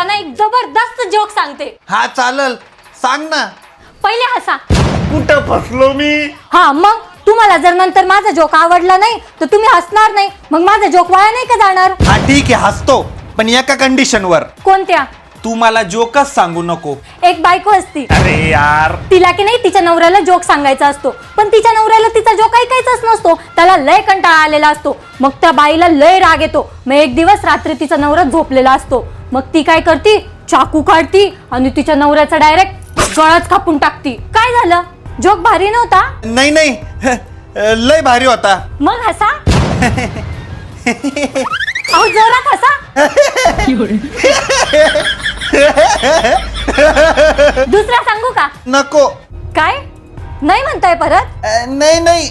तुम्हाला ना एक जबरदस्त जोक सांगते. हा चालल. सांग ना. पहिले हसा कुठं फसलो मी? हा मग? तुम्हाला जर नंतर माझा जोक आवडला नाही तर तुम्ही हसणार नाही. मग माझा जोक वाया नाही का जाणार? हा ठीक आहे हसतो. पण एका कंडिशनवर कोणत्या? तू मला जोकच सांगू नको. एक बायको असती. अरे यार. तिला की नाही तिच्या नवऱ्याला जोक सांगायचा असतो. पण तिच्या नवऱ्याला तिचा जोक ऐकायचाच नसतो. त्याला लय कंटाळा आलेला असतो. मग त्या बाईला लय राग येतो. मग एक दिवस रात्री तिचा नवरा झोपलेला असतो. मग ती काय करती? चाकू काढती आणि तिच्या नवऱ्याचा डायरेक्ट गळाच कापून टाकती. काय झालं? जोक भारी नव्हता? नाही नाही. लय भारी होता. मग हसा? अहो जोरात हसा. दुसरा सांगू का? नको. काय? नाही म्हणताय परत? अ, नाही नाही.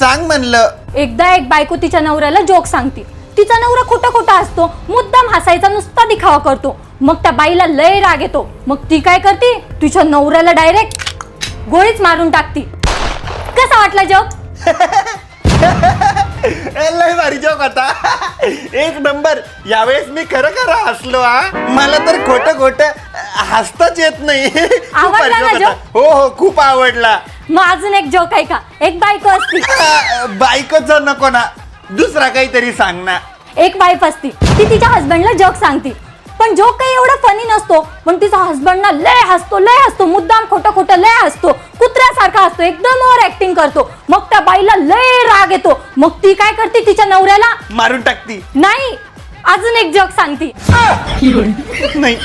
सांग म्हणलं. एकदा एक बायको तिच्या नवऱ्याला जोक सांगते. तिचा नवरा खोटा खोटा असतो मुद्दाम हसायचा नुसता दिखावा करतो. मग त्या बाईला लय राग येतो. मग ती काय करते? तिच्या नवऱ्याला डायरेक्ट गोळीच मारून टाकती. कसा वाटला ए, लय भारी जोक होता. एक नंबर यावेळेस मी खरं खरं हसलो हा. मला तर खोट खोट हसताच येत नाही? हो हो खूप आवडला. मग अजून एक जोक आहे का एक बायको असती. बायकोच नको ना. दुसरा काहीतरी सांग ना. एक वाईफ असती ती तिच्या हस्बंडला जोक सांगते. पण जोक काही एवढा फनी नसतो पण तिचा हस्बंड ना लय हसतो लय हसतो मुद्दाम खोटं खोटं लय हसतो कुत्र्यासारखा हसतो एकदम ओव्हर ऍक्टिंग करतो. मग त्या बाईला लय राग येतो. मग ती काय करते तिच्या नवऱ्याला? मारून टाकती. नाही अजून एक जोक सांगती. नाही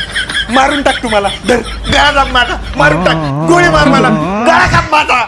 मारून टाक तुम्हाला. धर गळा दाब माझा. मारून टाक. गोळी मार मला. गळा काप माझा.